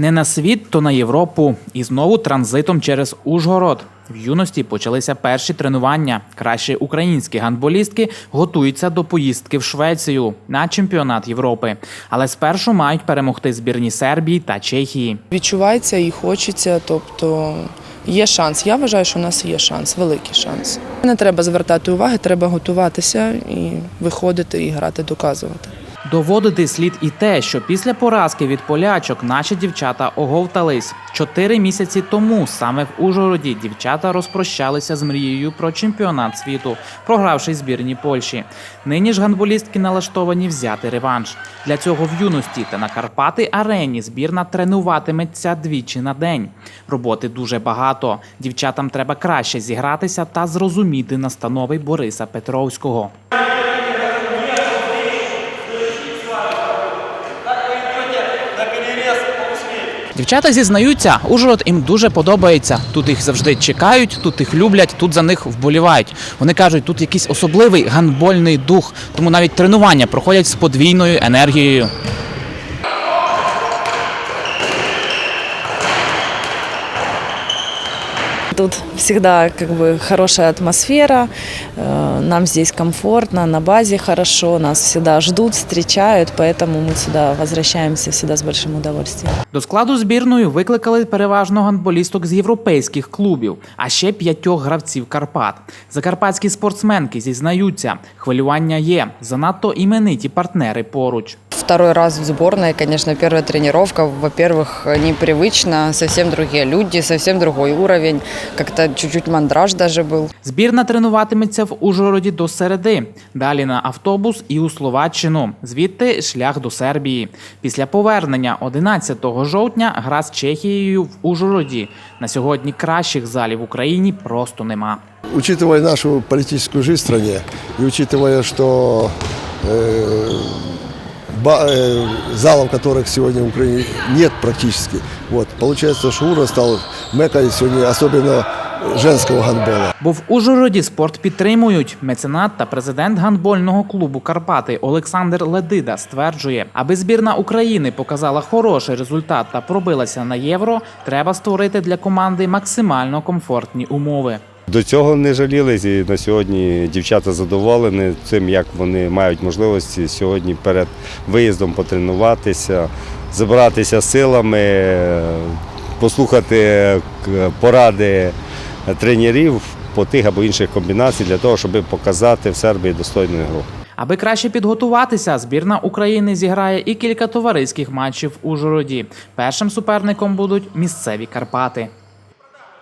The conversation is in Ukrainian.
Не на світ, то на Європу. І знову транзитом через Ужгород. В юності почалися перші тренування. Кращі українські гандболістки готуються до поїздки в Швецію на чемпіонат Європи. Але спершу мають перемогти збірні Сербії та Чехії. Відчувається і хочеться, тобто є шанс. Я вважаю, що у нас є шанс, великий шанс. Не треба звертати уваги, треба готуватися і виходити і грати, доказувати. Доводити слід і те, що після поразки від полячок наші дівчата оговтались. Чотири місяці тому саме в Ужгороді дівчата розпрощалися з мрією про чемпіонат світу, програвши збірні Польщі. Нині ж гандболістки налаштовані взяти реванш. Для цього в юності та на Карпати арені збірна тренуватиметься двічі на день. Роботи дуже багато. Дівчатам треба краще зігратися та зрозуміти настанови Бориса Петровського. Дівчата зізнаються, Ужгород їм дуже подобається. Тут їх завжди чекають, тут їх люблять, тут за них вболівають. Вони кажуть, тут якийсь особливий гандбольний дух, тому навіть тренування проходять з подвійною енергією. Тут всегда как бы хорошая атмосфера, э, нам здесь комфортно, на базе хорошо, нас всегда ждут, встречают, поэтому мы сюда возвращаемся всегда с большим удовольствием. До складу збірної викликали переважно гандболісток з європейських клубів, а ще п'ятьох гравців Карпат. Закарпатські спортсменки зізнаються, хвилювання є. Занадто імениті партнери поруч. Второй раз в сборной, конечно, первая тренировка. Во-первых, непривычно, совсем другие люди, совсем другой уровень. Как-то чуть-чуть мандраж даже был. Збірна тренуватиметься в Ужгороді до середи. Далі на автобус і у Словаччину. Звідти шлях до Сербії. Після повернення 11 жовтня гра з Чехією в Ужгороді. На сьогодні кращих залів в Україні просто нема. Учитывая нашу политическую жизнь в стране и учитывая, что э, ба- э, залов, которых сегодня в Украине нет практически, вот, получается, что Ура стал мекой сегодня, особенно женского гандбола. Бо в Ужгороді спорт підтримують. Меценат та президент гандбольного клубу Карпати Олександр Ледида стверджує, аби збірна України показала хороший результат та пробилася на євро, треба створити для команди максимально комфортні умови. До цього не жалілись і на сьогодні дівчата задоволені тим, як вони мають можливості сьогодні перед виїздом потренуватися, забратися силами, послухати поради тренерів по тих або інших комбінацій для того, щоб показати в Сербії достойну гру. Аби краще підготуватися, збірна України зіграє і кілька товариських матчів в Ужгороді. Першим суперником будуть місцеві Карпати.